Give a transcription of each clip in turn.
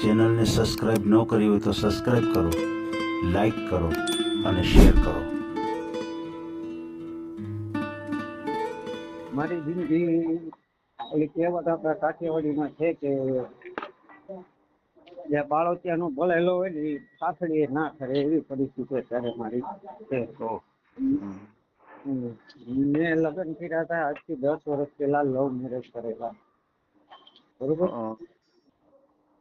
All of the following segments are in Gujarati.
ચેનલને સબસ્ક્રાઈબ ન કરી હોય તો સબસ્ક્રાઇબ કરો લાઈક કરો અને શેર કરો. મારી જિંદગી ઓલી કહેવત આપણા કાઠિયાવાડીમાં છે કે જે બાળોતિયાનો ભળેલો હોય ને એ સાસડીએ ના કરે એવી પરિસ્થિતિ અત્યારે મારી છે. મેં લગ્ન કર્યા હતા આજથી દસ વર્ષ પહેલા લવ મેરેજ કરેલા. બરોબર?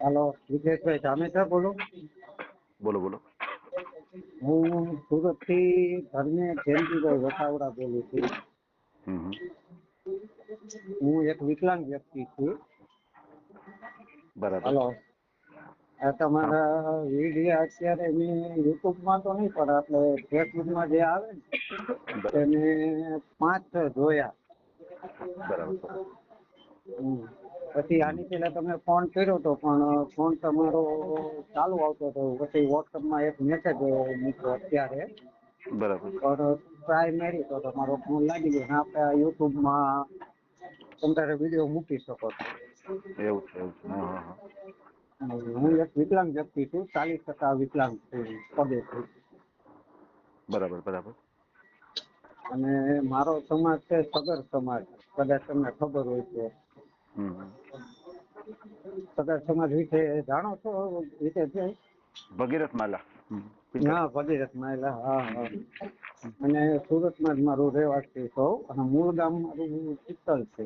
હાલો વિજયભાઈ જામેતા બોલો. બોલો બોલો. હું સુરતથી ધર્મે જયંતિભાઈ વસાવડા બોલું છું. હું એક વિકલાંગ વ્યક્તિ છું. બરાબર. હલો. આ તમારા વીડિયો અત્યારે મેં યુટ્યુબમાં તો નહીં પણ આપણે ફેસબુકમાં જે આવે ને એને પાંચ જોયા. બરાબર. પછી આની પહેલા તમે ફોન કર્યો તો પણ ફોન તમારો ચાલુ આવતો હતો. પછી વોટ્સઅપમાં એક મેસેજ મૂક્યો અત્યારે. બરાબર. પણ ટ્રાય મારી તો તમારો ફોન લાગી ગયો. આપણે યુટ્યુબમાં તમારે વીડિયો મૂકી શકો છો. એવું છે એવું છે. હા એક વિકલાંગ વ્યક્તિ છું. ચાલીસ ટકા વિકલાંગ છું પગે છું. બરાબર બરાબર. અને મારો સમાજ છે સગર સમાજ. કદાચ તમને ખબર હોય તો. હમ. હમ. સમાજ વિશે જાણો છો ભગીરથ માલા. હા ભગીરથ માલા હા હા. અને સુરતમાં જ મારું રહેવાસી સૌ અને મૂળ ગામ મારું ચિત્તલ છે.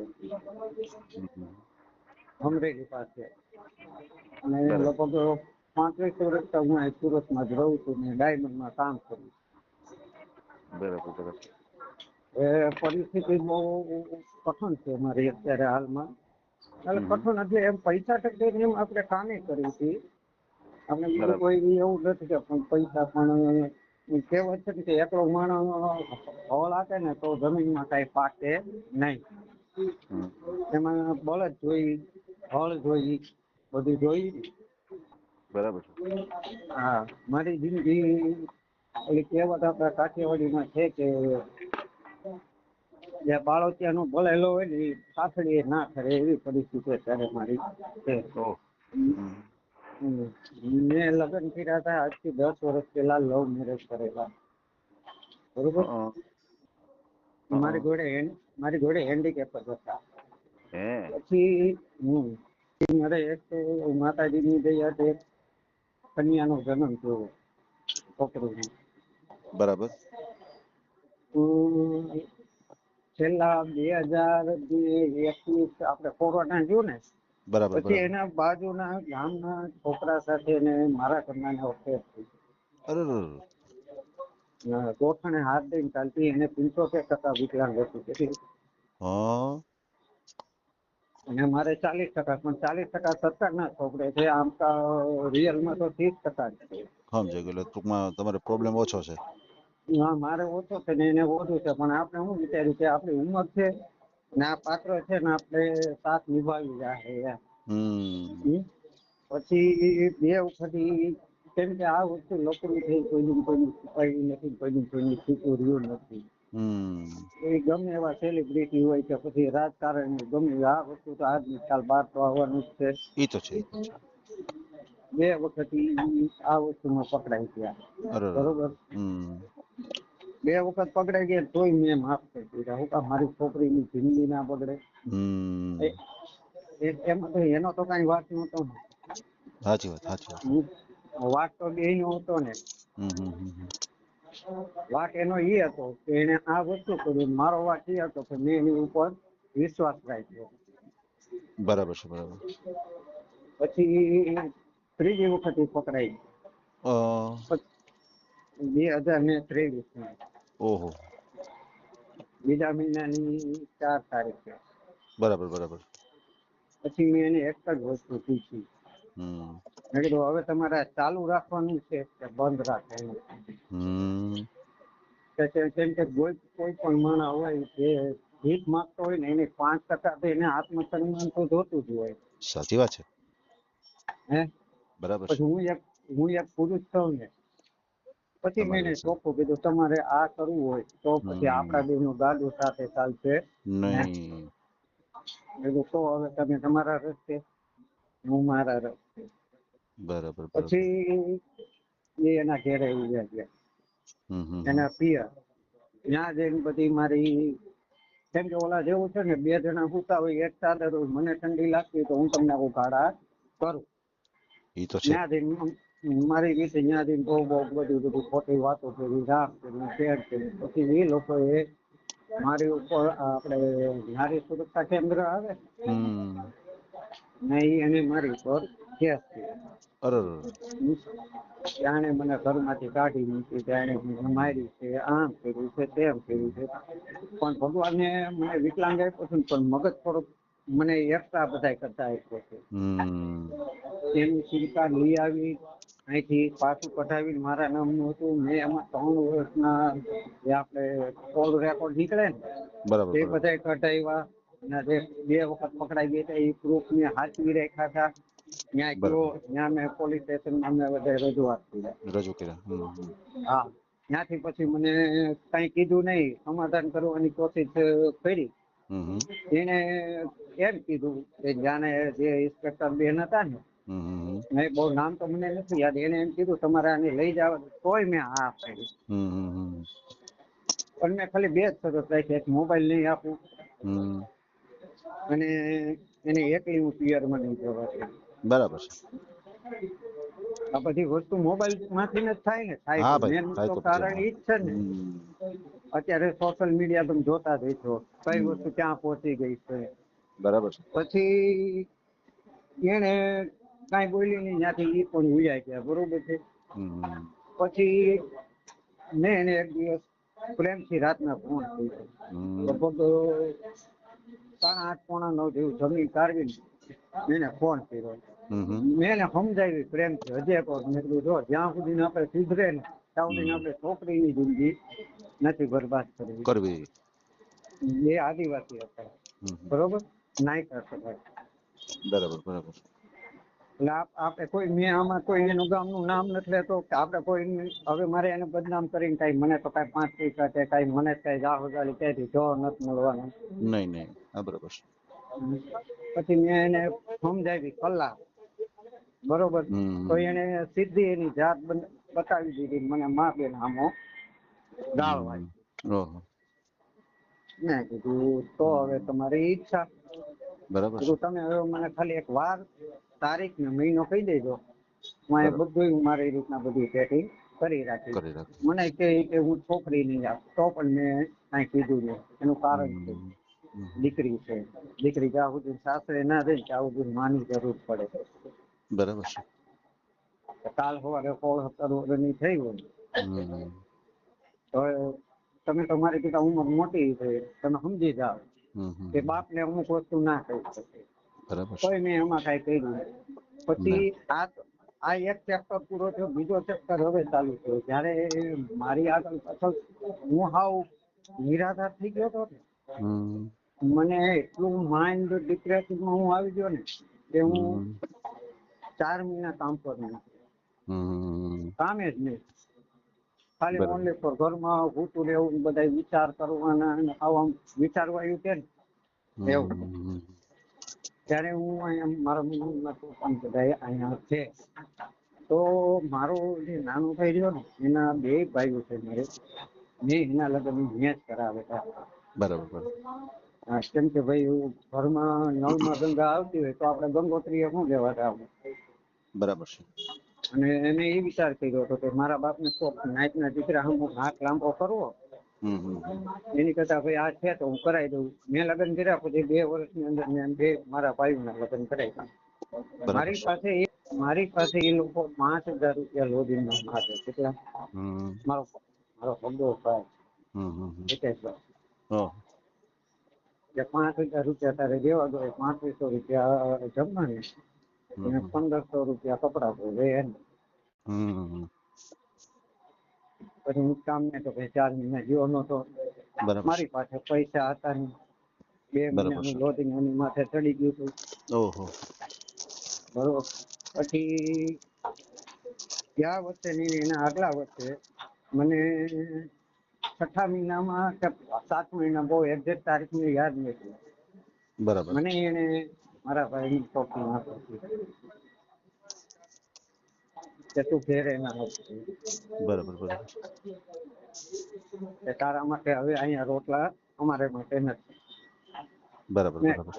અમરેલી પાસે. અને લગભગ પાંત્રીસ વર્ષ હું સુરતમાં જ રહું છું ને ડાયમંડમાં કામ કરું બરાબર બરાબર. એ પરિસ્થિતિ બહુ કઠણ છે મારી અત્યારે હાલમાં. એટલે કઠોળ નથી એમ પૈસા ટકે એમ આપણે કામે કરી હતી આપણે કોઈ એવું નથી કે પૈસા પણ કહેવત છે કે એકલો માણસ હોલ આપે ને તો જમીનમાં કઈ પાકે નહીં. એમાં બળદ જોઈ હળ જોઈ બધું જોઈ. બરાબર હા મારી જિંદગી એટલે કહેવત આપણા કાઠિયાવાડીમાં છે કે જે બાળોતિયાનો ભળેલો હોય ને એ ના કરે એવી પરિસ્થિતિ અત્યારે મારી છે. મેં લગ્ન કર્યા હતા આજથી દસ વર્ષ પહેલા લવ મેરેજ કરેલા. બરોબર? મારી જોડે મારી જોડે હેન્ડીકેપ જ હતા. પછી હું મારે એક માતાજીની દયા એક કન્યાનો જન્મ થયો છોકરીનો. બરાબર. છેલ્લા બે હજાર એકવીસ આપણે કોરોના ગયું ને બરાબર પછી એના બાજુના ગામના છોકરા સાથે ને મારા ઘરના અફેર થઈ ગોઠણે હાથ દઈને ચાલતી એને પંચોતેર ટકા વિકલાંગ હતું અને મારે ચાલીસ ટકા પણ ચાલીસ ટકા સરકારના છોકરે છે આમ તો રિયલમાં તો ત્રીસ ટકા છે. સમજાય ગયું એટલે ટૂંકમાં તમારે પ્રોબ્લેમ ઓછો છે. હા મારે ઓછો છે ને એને ઓછું છે પણ આપણે શું વિચાર્યું કે આપણી ઉંમર છે ને આ પાત્ર છે ને આપણે સાથ નિભાવી જાય. પછી બે વખત કેમ કે આ વસ્તુ લકડું થઈ કોઈનું કોઈનું છુપાયું નથી કોઈનું કોઈનું છૂટું રહ્યું નથી. એ ગમે એવા સેલિબ્રિટી હોય કે પછી રાજકારણી ગમે આ વસ્તુ તો આજની કાલ બહાર તો આવવાનું જ છે. એ તો છે. બે વખત આ વસ્તુમાં પકડાઈ ગયા. બરોબર? બે વખત પકડાઈ ગયા તોય મેં માફ કરી દીધા. હું મારી છોકરીની જિંદગી ના બગડે. એમાં તો એનો તો કઈ વાત નતો ને. સાચી વાત સાચી વાત. વાત તો બે નો હતો ને. વાત એનો એ હતો કે એને આ વસ્તુ કર્યું મારો વાત એ હતો કે મેં એની ઉપર વિશ્વાસ રાખ્યો. બરાબર છે બરાબર. પછી ત્રીજી વખત હું પકડાઈ બે હજાર ને ત્રેવીસ ઓહો. બીજા મહિનાની ચાર તારીખે. બરાબર બરાબર. પછી મેં એને એક જ વસ્તુ પૂછી. મેં કીધું હવે તમારે ચાલુ રાખવાનું છે કે બંધ રાખવાનું કેમ કે કોઈ કોઈ પણ માણસ હોય જે ભીખ માંગતો હોય ને એને પાંચ ટકા તો એને આત્મસન્માન તો જોતું જ હોય. સાચી વાત છે. હે? બરાબર છે. પછી હું એક હું એક પુરુષ છું ને પછી મેં એને તમારી ચોખ્ખું કીધું તમારે આ કરવું હોય તો પછી હમ. આપણા બેનું ગાડું સાથે ચાલશે. નહીં. મેં કીધું તો હવે તમે તમારા રસ્તે હું મારા રસ્તે. બરાબર બરાબર. પછી એ એના ઘેરે ઊભા ગયા હમ હમ એના પિયર. ત્યાં જઈને બધી મારી કેમ કે ઓલા જેવું છે ને બે જણા સૂતા હોય એક ચાદર હોય મને ઠંડી લાગતી હોય તો હું તમને ઉઘાડા કરું. ઈ તો છે. મારી રીતે ત્યાં બહુ બહુ બધી બધી ખોટી વાતો કરી રામ કરી શેર કરી. પછી એ લોકોએ મારી ઉપર આપણે નારી સુરક્ષા કેન્દ્ર આવે ને એને મારી ઉપર કેસ જાણે મને ઘરમાંથી કાઢી મૂકી જાણે મને મારી છે આમ કર્યું છે તેમ કર્યું છે. પણ ભગવાને મને વિકલાંગ આપ્યો છે પણ મગજ થોડોક મને એકતા બધા કરતા આપ્યો છે. એની સિલકા લઈ આવી અહીંથી પાછું કઢાવીને મારા નામનું હતું. મેં એમાં ત્રણ વર્ષના જે આપણે કોલ રેકોર્ડ નીકળે ને એ બધા કઢાવ્યા. અને જે બે વખત પકડાઈ ગયા હતા એ પ્રૂફ ને હાચવી રાખ્યા હતા. ત્યાં ગયો ત્યાં મેં પોલીસ સ્ટેશનમાં મેં બધા રજૂઆત કરી રજૂ કર્યા. હા. ત્યાંથી પછી મને કઈ કીધું નહીં. સમાધાન કરવાની કોશિશ કરી. એને એમ કીધું કે જાણે જે ઇન્સ્પેક્ટર બેન હતા ને મેં બહુ નામ તો મને નથી યાદ એને એમ કીધું તમારે આને લઈ જવા તોય મેં હા પાડી પણ મેં ખાલી બે જ શરત રાખી એક મોબાઈલ નહીં આપું અને એને એકલી હું પિયરમાં નહીં જવા. બરાબર છે. આ બધી વસ્તુ મોબાઈલમાંથી જ થાય ને થાય મેન કારણ ઈ જ છે ને. અત્યારે સોશિયલ મીડિયા તમે જોતા જ છો કઈ વસ્તુ ક્યાં પહોંચી ગઈ છે? બરાબર છે. પછી એને કાંઈ બોલી નહીં ત્યાંથી એ પણ ઉયા ગયા બરોબર છે? પછી મેં એને એક દિવસ પ્રેમથી રાતના ફોન કર્યો. લગભગ સાડા આઠ પોણા નવ જેવું જમીન કાઢવી એને ફોન કર્યો. મેં એને સમજાવી પ્રેમથી હજી એક મેં કીધું જો જ્યાં સુધી આપણે સુધરે ને ત્યાં સુધી આપણે છોકરીની જિંદગી નથી બરબાદ કરવી. કરવી. એ આદિવાસી હતા. હમ હમ. બરોબર? નાયકા સમાજ બરાબર બરાબર. એટલે આપણે કોઈ મેં આમાં કોઈ એનું ગામનું નામ નથી લેતો કે આપણે કોઈ હવે મારે એને બદનામ કરીને કાંઈ મને તો કઈ પાંચ પૈસા કે કાંઈ મને કઈ જાહોગાલી ક્યાંથી જો નથી મળવાનું. નહીં નહીં. હા બરાબર પછી મેં એને સમજાવી કલા બરોબર? તો એને સીધી એની જાત બન- બતાવી દીધી મને માં બેન આમો ગાળ વાળી ઓહો. મેં કીધું તો હવે તમારી ઈચ્છા. બરાબર કીધું તમે હવે મને ખાલી એક વાર તારીખ ને મહિનો કહી દેજો. હું એ બધું મારી રીતના બધી સેટિંગ કરી રાખી મને કે કે હું છોકરી નહીં આપ તો પણ મેં કાંઈ કીધું નહીં એનું કારણ છે. દીકરી છે. દીકરી જ્યાં સુધી સાસરે ના રહે ત્યાં સુધી માની જરૂર પડે. બરાબર છે. કાલ સવારે સોળ સત્તર વર્ષની થઈ હોય તો તમે તમારી કરતા ઉંમર મોટી છે તમે સમજી જાઓ. કે બાપ ને અમુક વસ્તુ ના કહી શકે. તોય મેં એમાં કઈ કર્યું પછી આ આ એક ચેપ્ટર પૂરો થયો બીજો ચેપ્ટર હવે ચાલુ થયો. જયારે મારી આગળ પાછળ હું હાવ નિરાધાર થઈ ગયો હતો મને એટલું માઇન્ડ ડિપ્રેશનમાં હું આવી ગયો ને કે હું ચાર મહિના કામ પર નહીં કામે જ નહીં. ખાલી ઓનલી ફોર ઘરમાં ભૂતું રહેવું બધા વિચાર કરવાના અને આવા વિચારવા એવું કે એવું. ત્યારે હું અહીંયા મારા મમ્મીના પપ્પાને બધા અહીંયા છે. તો મારો જે નાનો ભાઈ રહ્યો ને એના બે ભાઈઓ છે મારે. મેં એના લગ્ન મેં જ કરાવેલા બરાબર બરાબર. કેમ કે ભાઈ ઘરમાં નળમાં ગંગા આવતી હોય તો આપણે ગંગોત્રી શું લેવા બરાબર છે. અને એને એ વિચાર કર્યો હતો કે મારા બાપને તો નાઈટના દીકરા હું હાથ લાંબો કરવો. એની કરતા ભાઈ આ છે તો હું કરાવી દઉં. મેં લગ્ન કર્યા પછી બે વર્ષની અંદર મેં બે મારા ભાઈઓના લગ્ન કરાવ્યા મારી પાસે એ- મારી પાસે એ લોકો પાંચ હજાર રૂપિયા લોધીના માથે કેટલા? મારો મારો પગો ભાઈ. હિતેશભાઈ પાંચ હજાર રૂપિયા તારે દેવા દો પાંત્રીસો રૂપિયા જમવાની હમ. પંદરસો રૂપિયા કપડા ધોવે એને પછી હું કામ ને તો કઈ ચાર મહિના જીવો નતો મારી પાસે પૈસા હતા નહીં બે મહિનાનું છે. એની માથે ચડી ગયું હતું. ઓહો. બરોબર. પછી ગયા વર્ષે નહીં એના આગલા વર્ષે મને છઠ્ઠા મહિનામાં કે સાત મહિના બહુ એક્ઝેક્ટ તારીખ ને યાદ નથી. બરાબર. મને એને મારા ભાઈની કોપી આપી કે તું ઘેરે ના બરાબર બરાબર. તારા માટે હવે અહીંયા રોટલા અમારે માટે નથી. બરાબર બરાબર.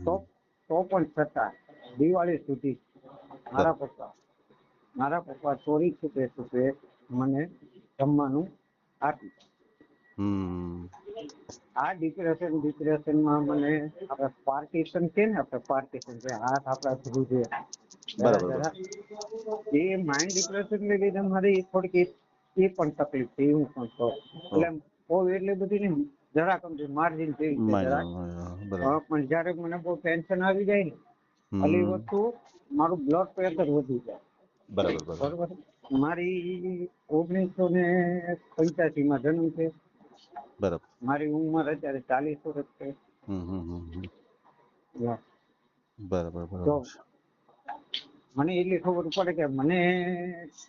તો તો પણ છતાં દિવાળી સુધી મારા પપ્પા મારા પપ્પા ચોરી છૂપે છૂપે મને જમવાનું આપી હમ. આ ડિપ્રેશન ડિપ્રેશનમાં મને આપણે પાર્ટીશન કે ને આપણે પાર્ટીશન કે હાથ આપણા બરાબર. જરા જરા. એ માઇન્ડ ડિપ્રેશન ને લીધે મારી થોડીક એ પણ તકલીફ છે હું પણ તો. એટલે બહુ એટલી બધી નહીં જરા કમ માર્જિન છે હા, પણ જ્યારે મને બહુ ટેન્શન આવી જાય ને ખાલી વસ્તુ મારું બ્લડ પ્રેશર વધી જાય. બરાબર બરાબર. બરોબર? મારી ઓગણીસો ને પંચ્યાસી માં જન્મ છે બરાબર. મારી ઉંમર અત્યારે ચાલીસ વર્ષ છે. બરાબર બરાબર. મને એટલી ખબર પડે કે મને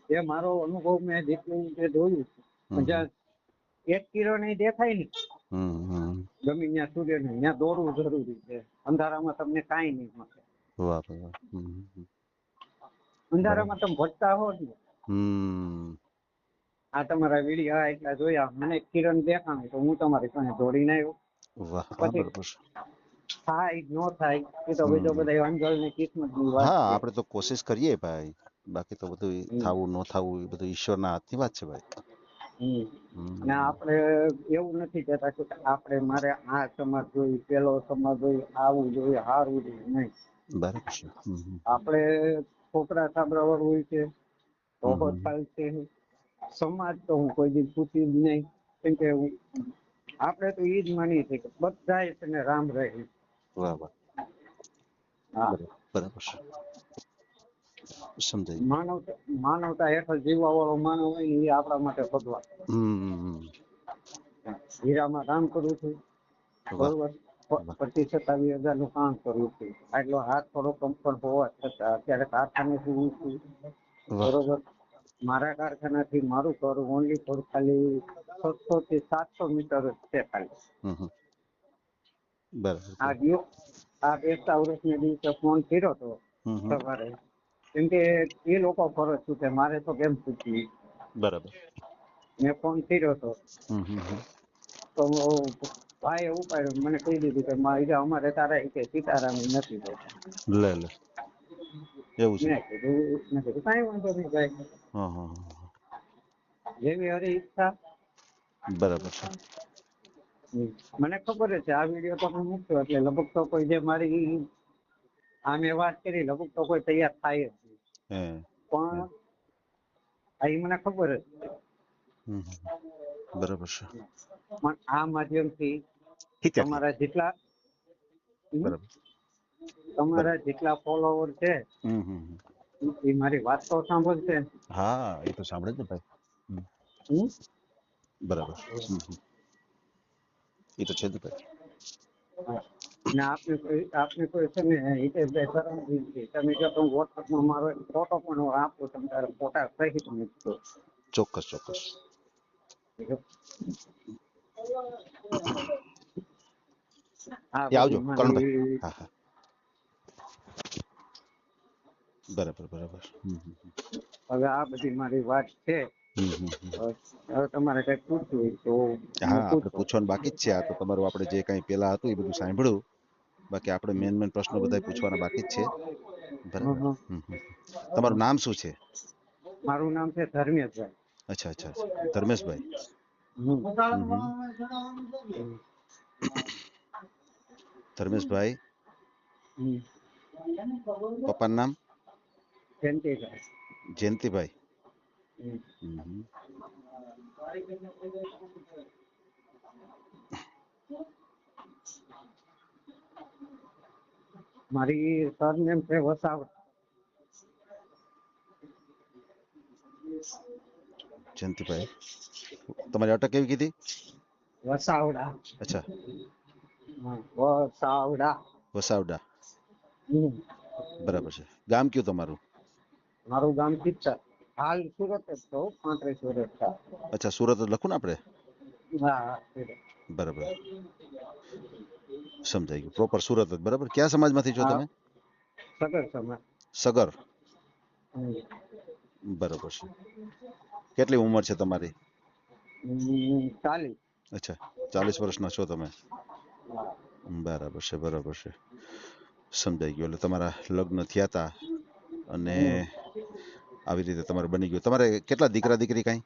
જે મારો અનુભવ મેં જેટલું જે જોયું. એક કિલો નહીં દેખાય ને ગમે ત્યાં સૂર્ય ને ત્યાં દોડવું જરૂરી છે. અંધારામાં તમને કાંઈ નહીં મળે. અંધારામાં તમે ભટતા હો ને હમ. આ તમારા વીડિયો એટલા જોયા. મને કિરણ દેખાણું તો હું તમારી પાસે દોડીને આવ્યો. પછી- થાય ન થાય એ તો બીજો બધા અંજળ ને કિસ્મતની વાત હા આપણે તો કોશિશ કરીએ ભાઈ. બાકી તો બધું થાવું ન થાવું એ બધું ઈશ્વરના હાથની વાત છે ભાઈ. અને આપણે એવું નથી કહેતા કે આપણે મારે આ સમાજ જોઈ પેલો સમાજ જોઈ આવું જોઈએ હારવું જોઈએ નહીં. બરાબર છે. આપણે છોકરા સાંભળવા હોય છે તો હમ. છે સમાજ તો હું કોઈ દી પૂછી જ નહીં કેમ કે હું- આપણે તો એ જ માનીએ છીએ કે બધા તેને રામ રહે વાહ વાહ. બરાબર સમજાય માનવતા માનવતા હેઠળ જીવવા વાળો માનવ હોય એ આપણા માટે ભગવાન. હીરામાં કામ કરું છું. બરોબર પચીસ સત્તાવીસ હજારનું કામ કરું છું. આટલો હાથ થોડો કમ્ફર્ટ હોવા છતાં અત્યારે કારખાને હું છું. બરોબર. મારા કારખાનાથી મારું ઘર ઓનલી ફોર ખાલી છસો થી સાતસો મીટર જ છે ખાલી. બરાબર. આ ગયો આ બેસતા વર્ષને દિવસે ફોન કર્યો હમ. સવારે. કેમ કે એ લોકો ફરજ છું કે મારે તો કેમ પૂછવી? બરાબર. મેં ફોન કર્યો હમ. તો ભાઈ એવું પાડ્યું મને કહી દીધું કે મારે અમારે તારા કે સીતારામ નથી લે લે. એવું છે. મેં કીધું મેં કીધું કાંઈ વાંધો નહીં ભાઈ. હા હા હા. જેવી હરી ઈચ્છા. બરાબર છે. મને ખબર છે આ વીડિયો તો હું મૂકતો એટલે લગભગ તો કોઈ જે મારી આમે વાત કરી લગભગ તો કોઈ તૈયાર થાય જ નહીં. પણ આ મને ખબર જ. બરાબર છે. પણ આ માધ્યમથી તમારા જેટલા બરાબર. તમારા જેટલા ફોલોવર છે. એ મારી વાત તો સાંભળશે. હા એ તો સાંભળે જ ને ભાઈ? બરાબર. એ તો છે જ ભાઈ. ને આપને કોઈ કોઈ છે ને હિતેશભાઈ કરમજી છે તમે જો તો વોટ્સઅપમાં મારો એક ફોટો પણ હું આપું તમે તારા ફોટા સહિત મૂકજો ચોક્કસ ચોક્કસ. હા આવજો કરણભાઈ. હા હા. બરાબર બરાબર. હવે આ બધી મારી વાત છે. હવે તમારે કઈ પૂછવું હોય તો હા આપણે પૂછવાનું બાકી જ છે. આ તો તમારું આપણે જે કંઈ પેલા હતું એ બધું સાંભળ્યું. બાકી આપણે મેન મેન પ્રશ્નો બધા પૂછવાના બાકી જ છે. બરાબર. તમારું નામ શું છે? મારું નામ છે ધર્મેશભાઈ. અચ્છા અચ્છા. ધર્મેશભાઈ. ધર્મેશભાઈ. પપ્પાનું નામ? જયંતિભાઈ જયંતિભાઈ હમ. હમ હમ. મારી સરનેમ છે વસાવડા જયંતિભાઈ તમારી અટક કેવી કીધી વસાવડા અચ્છા હા, વસાવડા વસાવડા હમ. બરાબર છે ગામ કયું તમારું મારું ગામ કિચ્છા હાલ સુરત જ તો પાંત્રીસ વર્ષ થયા. અચ્છા સુરત જ લખું ને આપણે? હા બરાબર. સમજાઈ ગયું. પ્રોપર સુરત જ બરાબર? કયા સમાજમાંથી છો તમે? સગર સમાજ. સગર. બરાબર છે. કેટલી ઉંમર છે તમારી? ચાલીસ. અચ્છા ચાલીસ વર્ષના છો તમે? બરાબર છે બરાબર છે. સમજાઈ ગયું. એટલે તમારા લગ્ન થયા હતા અને આવી રીતે તમારે બની ગયું. તમારે કેટલા દીકરા દીકરી કાંઈ?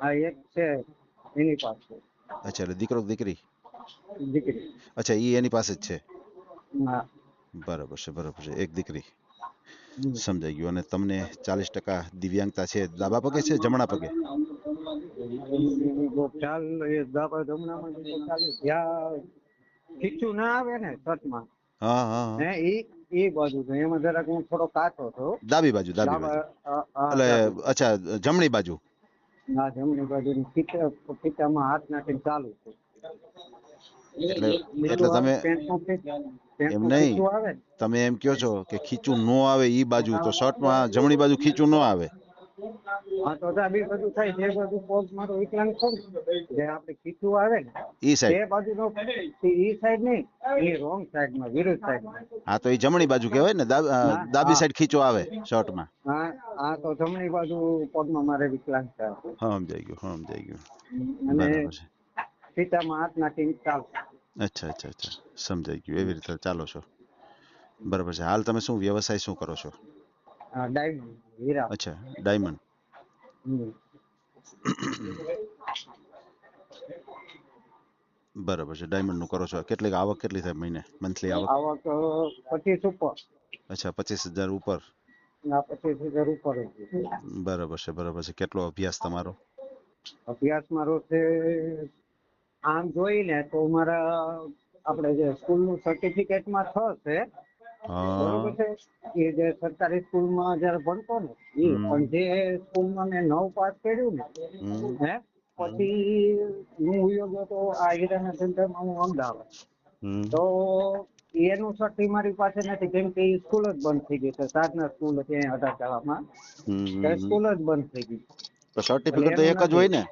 આ એક છે એની પાસે. અચ્છા એટલે દીકરો દીકરી? દીકરી. અચ્છા ઈ એની પાસે જ છે? હા. બરાબર છે બરાબર છે. એક દીકરી. સમજાઈ ગયું. અને તમને ચાલીસ ટકા દિવ્યાંગતા છે? ડાબા પગે છે જમણા પગે? ખ્યાલ એ દાબા જમણામાં ચાલે જ્યાં ખીચું ના આવે ને છતમાં હા હા હા. ઈ બાજુ તો એમાં જરાક હું થોડો કાચો હતો ડાબી બાજુ ડાબી બાજુ. એટલે અચ્છા જમણી બાજુ. ના જમણી બાજુ. ખીચા ખીચામાં હાથ નાખીને ચાલુ છે. એટલે- તમે- એમ નહીં. તમે એમ કયો છો કે ખીચું નો આવે ઈ બાજુ તો શર્ટમાં જમણી બાજુ ખીચું નો આવે. હા તો ડાબી બાજુ થાય. જે બાજુ પગ મારો વિકલાંગ છું જે આપણે ખીચું આવે ને ઈ સાઈડ. એ બાજુનો ઈ સાઈડ નહીં એની રોંગ સાઈડમાં વિરુદ્ધ સાઈડમાં હા તો ઈ જમણી બાજુ કહેવાય ને ડાબ- સાઈડ ખીચો આવે શર્ટમાં. હા આ તો જમણી બાજુ પગમાં મારે વિકલાંગ છે. હા સમજાઈ ગયું હા સમજાઈ ગયું. અને ખીચામાં હાથ નાખીને ચાલશે અચ્છા અચ્છા અચ્છા સમજાઈ ગયું. એવી રીતે ચાલો છો. બરાબર છે. હાલ તમે શું વ્યવસાય શું કરો છો? ડાયમંડ હીરા. અચ્છા ડાયમંડ. બરાબર છે ડાયમંડનું કરો છો. કેટલી આવક કેટલી થાય મહિને? મંથલી આવક? આવક પચીસ ઉપર. અચ્છા પચીસ હજાર ઉપર? આ પચીસ હજાર ઉપર જ. છે. બરાબર છે બરાબર છે. કેટલો અભ્યાસ તમારો? અભ્યાસ મારો છે આમ જોઈને તો મારા આપણે જે સ્કૂલનું સર્ટિફિકેટમાં છ છે બરોબર છે. એ જે સરકારી સ્કૂલમાં જયારે ભણતો ને એ. પણ જે સ્કૂલમાં મેં નવ પાસ કર્યું ને હે પછી હું ગયો તો આ હીરાના ધંધામાં હું અમદાવાદ. તો એનું સર્ટી મારી પાસે નથી કેમ કે સ્કૂલ જ બંધ થઈ ગઈ છે. સાધના સ્કૂલ હતી અહીંયા અઢાચાળામાં હમ. સ્કૂલ જ બંધ થઈ ગઈ. તો સર્ટિફિકેટ તો એક જ હોય ને?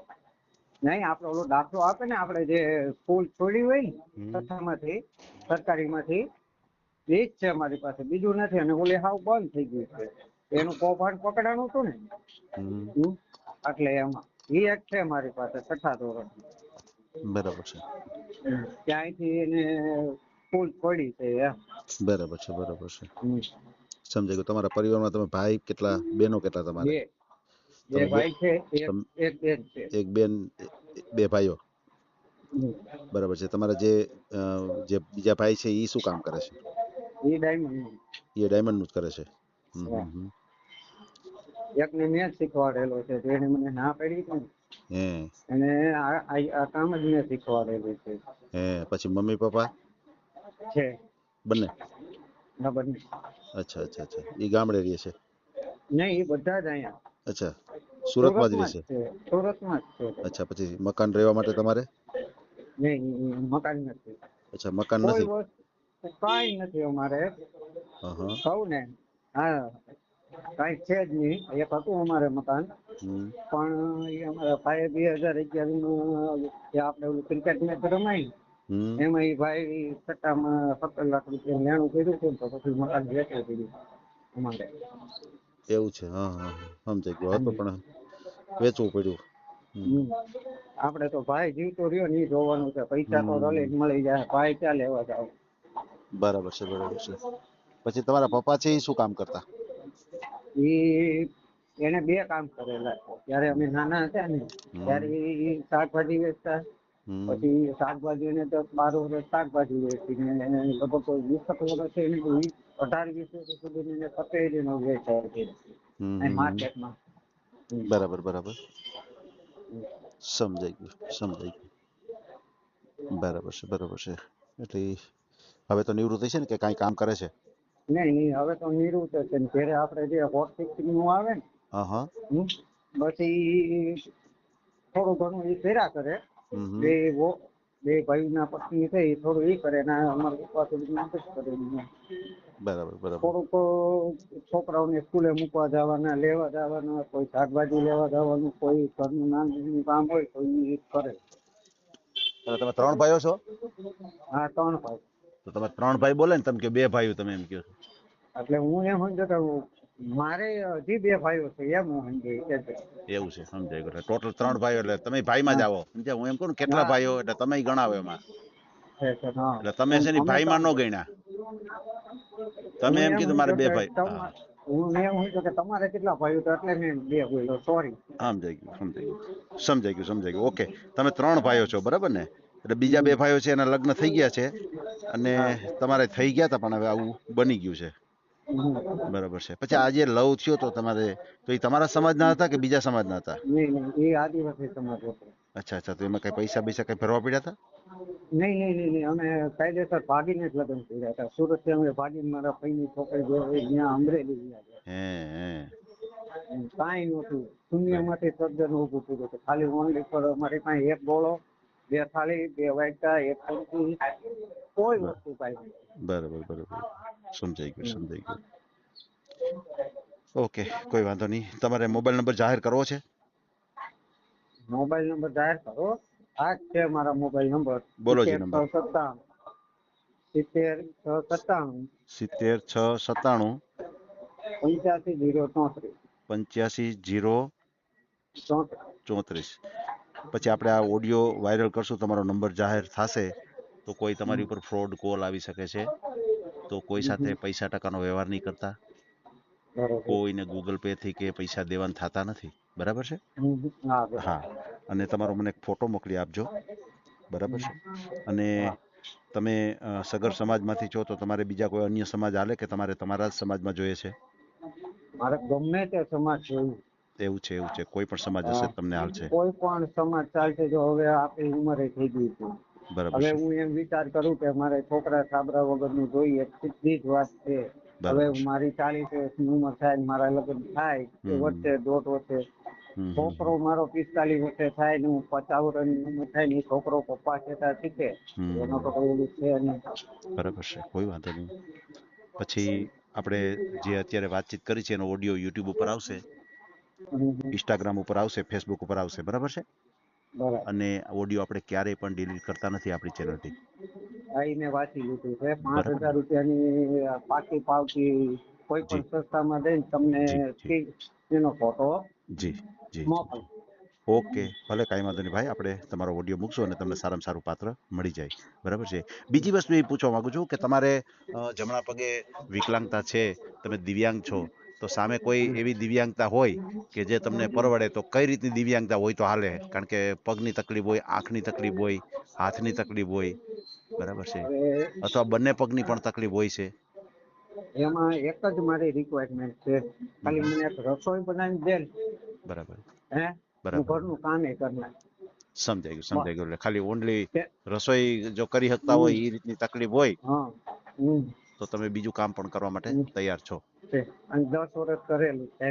નહીં આપણે ઓલો દાખલો આપે ને આપણે જે સ્કૂલ છોડી હોય ને. છઠ્ઠામાંથી સરકારીમાંથી એ જ છે મારી પાસે. બીજું નથી. અને ઓલી હાવ બંધ થઈ ગયું છે. એનું કૌભાંડ પકડાણું હતું ને? એટલે એમાં. એ એક છે મારી પાસે છઠ્ઠા ધોરણ બરાબર છે. ત્યાંથી એને ફૂલ પડી છે બરાબર છે બરાબર છે. સમજાઈ ગયું. તમારા પરિવારમાં તમે ભાઈ કેટલા બેનો કેટલા તમારે? બે. ભાઈ છે એક બેન છે. એક બેન બે ભાઈઓ. બરાબર છે. તમારા જે જે બીજા ભાઈ છે એ શું કામ કરે છે? એ ડાયમંડ એ ડાયમંડનું જ કરે છે. હા. એકને મેં શીખવાડેલો છે તો એને મને ના પાડી હતી ને એને આ કામ જ મેં શીખવાડેલું છે. હે પછી મમ્મી પપ્પા? છે. બંને? ખબર બંને. અચ્છા અચ્છા અચ્છા. એ ગામડે રહે છે? નહીં એ બધા જ અહીંયા. અચ્છા. સુરતમાં જ રહે છે? સુરતમાં જ છે. અચ્છા પછી મકાન રહેવા માટે તમારે? નહીં મકાન નથી. અચ્છા મકાન નથી? કાંઈ નથી અમારે. કહું ને હા. કાંઈ છે જ નહીં. એક હતું અમારે મકાન. પણ એ અમારા ભાઈ બે હજાર અગિયારનું આપણે ઓલું ક્રિકેટ મેચ રમાય એમાં એ ભાઈ સટ્ટામાં સત્તર લાખ રૂપિયા લેણું કર્યું હતું તો પછી મકાન વેચાઈ દીધું અમારે. એવું છે. હા હા. સમજાઈ ગયું. હતું પણ વેચવું પડ્યું. આપણે તો ભાઈ જીવતો રહ્યો ને એ જોવાનું છે. પૈસા તો રલે જ મળી જાય. ભાઈ ક્યાં લેવા જાવ? બરાબર છે બરાબર છે. પછી તમારા પપ્પા છે એ શું કામ કરતા? એ એને બે કામ કરેલા ત્યારે અમે નાના હતા ને ત્યારે શાકભાજી વેચતા. પછી શાકભાજી ને તો બાર વર્ષ શાકભાજી વેચી ને લગભગ વીસ વર્ષ એને અઢાર વીસ વર્ષ સુધી એને સફેદી નો વેચાય છે. માર્કેટમાં. બરાબર બરાબર. સમજાઈ ગયું સમજાઈ ગયું. બરાબર છે બરાબર છે. એટલે હવે તો નિવૃત્ત છે ને કે કાંઈ કામ કરે છે? નહીં નહીં હવે તો નિવૃત્ત છે ને. ઘરે આપણે જે હોટ ફિક્સિંગનું આવે ને હા બસ થોડું ઘણું એ કર્યા કરે. બે બે ભાઈના પત્ની છે એ થોડું એ કરે ને અમારા થોડુંક મદદ કરે બરાબર બરાબર. થોડુંક છોકરાઓને સ્કૂલે મૂકવા જવાના લેવા જવાના કોઈ શાકભાજી લેવા જવાનું કોઈ ઘરનું નાનું કામ હોય તો એ કરે. તમે ત્રણ ભાઈઓ છો? હા ત્રણ ભાઈ. તો તમે ત્રણ ભાઈ બોલે ને તમે કે બે ભાઈઓ તમે એમ કહો એટલે હું એમ સમજો કે મારે હજી બે ભાઈઓ છે એમ હું સમજુ એવું છે સમજાય ગયો. ટોટલ ત્રણ ભાઈઓ એટલે તમે ભાઈમાં જ આવો. સમજ્યા? હું એમ કહું કેટલા ભાઈઓ એટલે તમે ગણાવો એમાં. એટલે તમે છે ને ભાઈમાં ન ગણ્યા. તમે એમ કીધું મારે બે ભાઈ. હું. એમ કે તમારે કેટલા ભાઈઓ તો એટલે મેં બે બોલ્યો સોરી સમજાઈ ગયું સમજાઈ ગયું. સમજાઈ ગયું સમજાઈ ગયું. ઓકે તમે ત્રણ ભાઈઓ છો બરાબર ને? એટલે બીજા બે ભાઈઓ છે એના લગ્ન થઈ ગયા છે. અને તમારે થઈ ગયા હતા પણ હવે આવું બની ગયું છે. બરાબર છે. પછી આજે લવ થયો તો તમારે તો એ તમારા સમાજના હતા કે બીજા સમાજના હતા? એ આદિવાસી સમાજ હતો. અચ્છા અચ્છા તો એમાં કઈ પૈસા પૈસા કઈ ભરવા પડ્યા હતા નહીં નહીં નહીં નહીં અમે કાયદેસર ભાગીને જ લગ્ન કર્યા હતા. સુરતથી અમે ભાગીને મારા ભાઈની છોકરી જે હોય ત્યાં અમરેલી ગયા હે હે. કાંઈ નહોતું. શૂન્યમાંથી સર્જન ઊભું થયું હતું. ખાલી ઓનલી પર અમારી પાસે એક ગોળો બે વાટકા એક ચમચી કોઈ વસ્તુ કાંઈ બરાબર બરાબર. સમજાઈ ગયું સમજાઈ ગયું. ઓકે કોઈ વાંધો નહીં. તમારે મોબાઈલ નંબર જાહેર કરવો છે? મોબાઈલ નંબર જાહેર કરો. આ છે મારા મોબાઈલ નંબર. બોલો જી નંબર. સત્તાણું સિત્તેર છ સત્તાણું. સિત્તેર છ સત્તાણું. પંચ્યાસી જીરો ચોત્રીસ. પંચ્યાસી જીરો ચોત્રીસ. પછી આપણે આ ઓડિયો વાયરલ કરશું તમારો નંબર જાહેર થશે તો કોઈ તમારી ઉપર ફ્રોડ કોલ આવી શકે છે. તો કોઈ સાથે પૈસા ટકાનો વ્યવહાર નહીં કરતા. કોઈને ગૂગલ પે થી કે પૈસા દેવાના થતા નથી. બરાબર છે? હા અને તમારો મને એક ફોટો મોકલી આપજો. બરાબર છે? અને તમે સગર સમાજમાંથી છો તો તમારે બીજા કોઈ અન્ય સમાજ હાલે કે તમારે તમારા જ સમાજમાં જોઈએ છે? મારે ગમે તે સમાજ છે એવું. છે એવું છે. કોઈ પણ સમાજ હશે તમને હાલ છે. કોઈ પણ સમાજ ચાલશે જો હવે આપણી ઉંમરે થઈ ગઈ છે. બરાબર હવે હું એમ વિચાર કરું કે મારે છોકરા સાબરા વગરનું જોઈએ સીધી જ વાત છે. હવે મારી ચાલીસ વર્ષની ઉંમર થાય મારા લગ્ન થાય વચ્ચે દોઢ વર્ષે. છોકરો મારો પિસ્તાલીસ વર્ષે થાય ને હું પચાસ વર્ષની ઉંમર થાય ને છોકરો પપ્પા કહેતા શીખે. એનો તો કોઈ છે નહીં. બરાબર છે. કોઈ વાંધો નહીં. પછી આપણે જે અત્યારે વાતચીત કરી છે એનો ઓડિયો યુટ્યુબ ઉપર આવશે. ઇન્સ્ટાગ્રામ ઉપર આવશે ફેસબુક ઉપર આવશે બરાબર છે? અને ઓડિયો આપણે ક્યારેય પણ ડિલીટ કરતા નથી આપણી ચેનલથી આ મેં વાંચી લીધું છે. પાંચ. હજાર રૂપિયાની પાકી પાવતી કોઈ પણ સંસ્થામાં દઈને તમને એનો ફોટો જી જી ઓકે ભલે કાંઈ વાંધો નહીં ભાઈ આપણે તમારો ઓડિયો મૂકશું અને તમને સારામાં સારું પાત્ર મળી જાય. બરાબર છે? બીજી વસ્તુ એ પૂછવા માંગુ છું કે તમારે જમણા પગે વિકલાંગતા છે તમે દિવ્યાંગ છો તો સામે કોઈ એવી દિવ્યાંગતા હોય કે જે તમને પરવડે તો કઈ રીતની દિવ્યાંગતા હોય તો હાલે? કારણ કે પગની તકલીફ હોય આંખની તકલીફ હોય હાથની તકલીફ હોય બરાબર છે? અથવા બંને પગની પણ તકલીફ હોય છે? એમાં એક જ મારી રિક્વાયરમેન્ટ છે. ખાલી મને રસોઈ બનાવી દે બરાબર. હે? બરાબર. ઘરનું કામ એ કરના સમજાઈ ગયું સમજાઈ ગયું. એટલે ખાલી ઓનલી રસોઈ જો કરી શકતા હોય એ રીતની તકલીફ હોય તો તમે બીજું કામ પણ કરવા માટે તૈયાર છો. છે. અને દસ વર્ષ કરેલું છે.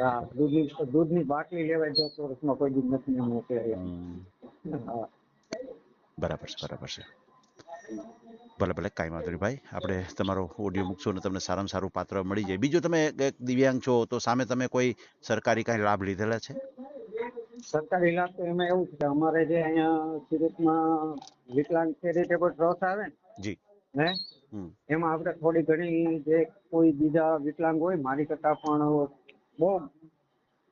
હા દૂધની દૂધની બાટલી લેવાય દસ વર્ષમાં કોઈ દૂધ નથી. હા. બરાબર છે બરાબર છે. ભલે ભલે કાંઈ વાંધો નહીં ભાઈ. આપણે તમારો ઓડિયો મૂકશો અને તમને સારામાં સારું પાત્ર મળી જાય. બીજું તમે એક દિવ્યાંગ છો તો સામે તમે કોઈ સરકારી કાંઈ લાભ લીધેલા છે? સરકારી લાભ તો એમાં એવું છે કે અમારે જે અહીંયા સુરતમાં વિકલાંગ ચેરિટેબલ ટ્રસ્ટ આવે ને જી. હે? એમાં આપણે થોડી ઘણી જે કોઈ બીજા વિકલાંગ હોય, મારી કરતા પણ બહુ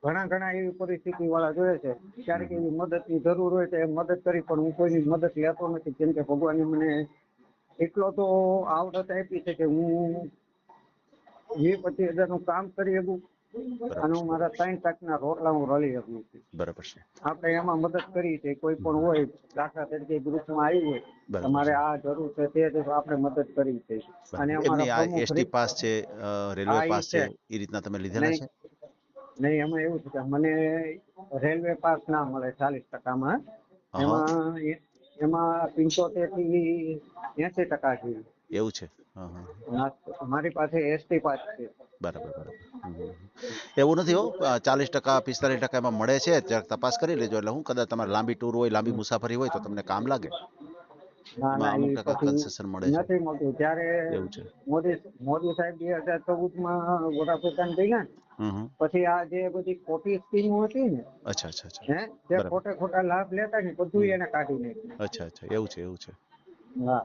ઘણા ઘણા એવી પરિસ્થિતિ વાળા જોઈએ છે. ક્યારેક એવી મદદની જરૂર હોય તો એ મદદ કરી, પણ હું કોઈની મદદ લેતો નથી. કેમ કે ભગવાને મને એટલો તો આવડત આપી છે કે હું વીસ પચીસ હજારનું કામ કરી શકું. અને હું મારા ત્રણ ટકના રોટલા હું રોલી શકું છું. બરાબર છે. આપણે એમાં મદદ કરી છે કોઈ પણ હોય દાખલા તરીકે ગ્રુપમાં આવી હોય તમારે આ જરૂર છે તે તો આપણે મદદ કરી છે. અને. અમારા એસટી પાસ છે રેલવે પાસ છે. એ રીતના તમે લીધેલા. છે? નહીં એમાં એવું છે કે મને રેલવે પાસ ના મળે ચાલીસ ટકામાં. એમાં એમાં પંચોતેરથી એસી ટકા છે. એવું છે. અમારી પાસે એસટી પાસ છે. બરાબર બરાબર. એવું નથી હો ચાલીસ ટકા પિસ્તાલીસ ટકા એમાં મળે છે જરાક તપાસ કરી લેજો. એટલે હું કદાચ તમારે લાંબી ટૂર હોય લાંબી મુસાફરી હોય તો તમને કામ લાગે. ના એમાં ના અમુક ટકા પછી કન્સેશન મળે છે. નથી મળતું. ત્યારે એવું છે. મોદી મોદી સાહેબ બે હજાર ચૌદમાં વડાપ્રધાન હમ. પછી આ જે બધી ખોટી સ્કીમો હતી ને અચ્છા અચ્છા અચ્છા. હે જે ખોટે ખોટા લાભ લેતા ને બધું એને કાઢી નાખ્યું. અચ્છા અચ્છા. એવું છે એવું છે. હા.